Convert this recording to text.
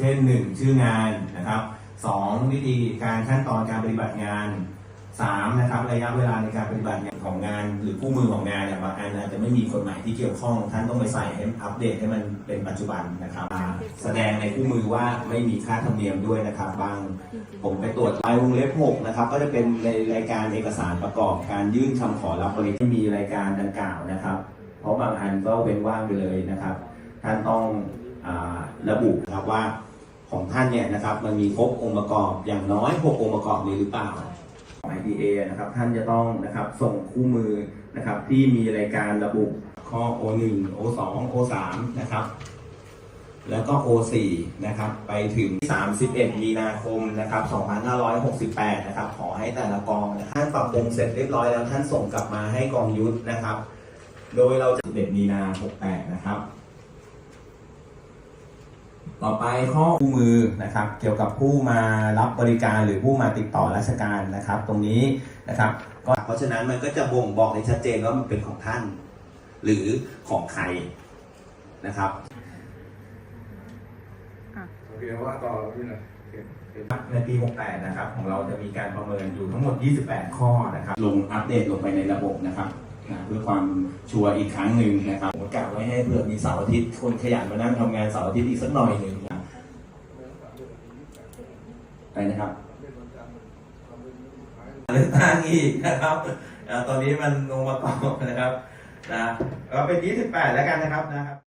เช่นหนึ่งชื่องานนะครับสองวิธีการขั้นตอนการปฏิบัติงานสามนะครับ ระยะเวลาในการปฏิบัติงานของงาน หรือคู่มือของงานเนี่ยบางอันอาจจะไม่มีกฎหมายที่เกี่ยวข้อง ท่านต้องไปใส่ให้อัปเดตให้มันเป็นปัจจุบันนะครับ แสดงในคู่มือว่าไม่มีค่าธรรมเนียมด้วยนะครับ บางผมไปตรวจลายวงเล็บหกนะครับ ก็จะเป็นในรายการเอกสารประกอบการยื่นคำขอรับบริการที่มีรายการดังกล่าวนะครับ เพราะบางอันก็เป็นว่างไปเลยนะครับ ท่านต้องอระบุนะครับว่า ของท่านเนี่ยนะครับ มันมีครบองค์ประกอบอย่างน้อย6องค์ประกอบนี้หรือเปล่า IPA นะครับท่านจะต้องนะครับส่งคู่มือนะครับที่มีรายการระบุข้อ O1 O2 O3 นะครับแล้วก็ O4 นะครับ ไปถึง 31 มีนาคม นะครับ 2568 นะครับ ขอให้แต่ละกองท่านปรับปรุงเสร็จเรียบร้อยแล้วท่านส่งกลับมาให้กองยุทธนะครับ โดยเราจะเด็ดมีนา 68 นะครับ ต่อไปข้อคู่มือนะครับเกี่ยวกับผู้มารับบริการหรือผู้มาติดต่อราชการนะครับ ตรงนี้นะครับก็เพราะฉะนั้นมันก็จะบ่งบอกในชัดเจนว่ามันเป็นของท่าน หรือของใครนะครับโอเคว่าต่อพี่หน่อยโอเคโอเคในปี 68 นะครับ ของเราจะมีการประเมินอยู่ทั้งหมด 28 ข้อนะครับ ลงอัปเดตลงไปในระบบนะครับ นะเพื่อความชัวร์อีกครั้งหนึ่งนะครับผมกะไว้ให้เผื่อมีเสาร์อาทิตย์คนขยันมานั่งทำงานเสาร์อาทิตย์อีกสักหน่อยหนึ่งนะไปนะครับเลือกตั้งอีกนะครับอ่าตอนนี้มันลงมาต่อนะครับนะก็เป็น 28 แล้วกันนะครับนะครับ